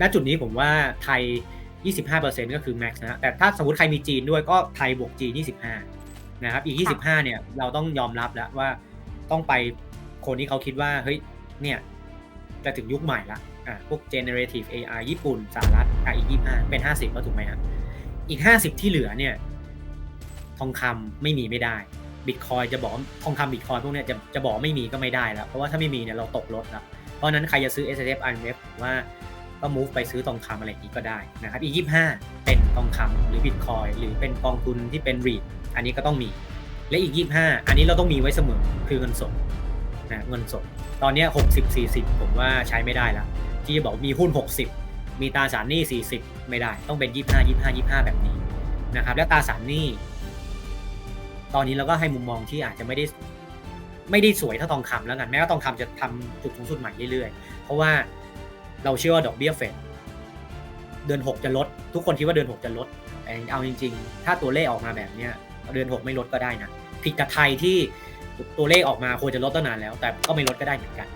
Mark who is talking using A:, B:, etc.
A: ณจุดนี้ผมว่าไทย 25%ก็คือ max นะ แต่ถ้าสมมติใครมีจีนด้วยก็ไทยบวกจีน 25 นะครับ อีก 25 เนี่ย เราต้องยอมรับแล้วว่าต้องไปคนที่เขาคิดว่า เฮ้ย เนี่ย จะถึงยุคใหม่ละอะพวก generative AI ญี่ปุ่นสหรัฐอะอีก 25 เป็น 50 ก็ถูกไหมฮะอีก 50 ที่เหลือเนี่ย ทองคำไม่มีไม่ได้บิตคอยจะบอกว่าทองคำบิตคอยพวกเนี้ยจะจะบอกไม่มีก็ไม่ได้แล้ว เพราะว่าถ้าไม่มีเนี่ยเราตกรถแล้วเพราะฉะนั้นใครจะซื้อ S F I M F ผมว่า ก็ move ไปซื้อทองคำอะไรอย่างนี้ก็ได้นะครับอีก25 เป็นทองคำหรือบิตคอยหรือเป็นกองทุนที่เป็น REIT อันนี้ก็ต้องมี และอีก 25 อันนี้เราต้องมีไว้เสมอคือเงินสดนะเงินสด ตอนนี้ย60 40 ผมว่าใช้ไม่ได้แล้วที่จะบอกมีหุ้น 60 มีตราสารหนี้ 40 ไม่ได้ ต้องเป็น 25 25 25 แบบนี้นะครับ แล้วตราสารหนี้ ตอนนี้เราก็ให้มุมมองที่อาจจะไม่ได้ไม่ได้สวยเท่าทองคำแล้วกันแม้ว่าทองคำจะทำจุดสูงสุดใหม่เรื่อยๆ เพราะว่า เราเชื่อว่าดอกเบี้ยเฟดเดือน 6 จะลด ทุกคนคิดว่าเดือน 6 จะลดแต่เอาจริง ๆ ถ้าตัวเลขออกมาแบบเนี้ยเดือน 6 ไม่ลดก็ได้นะผิดกับไทยที่ตัวเลขออกมาควรจะลดตั้งนานแล้ว แต่ก็ไม่ลดก็ได้เหมือนกัน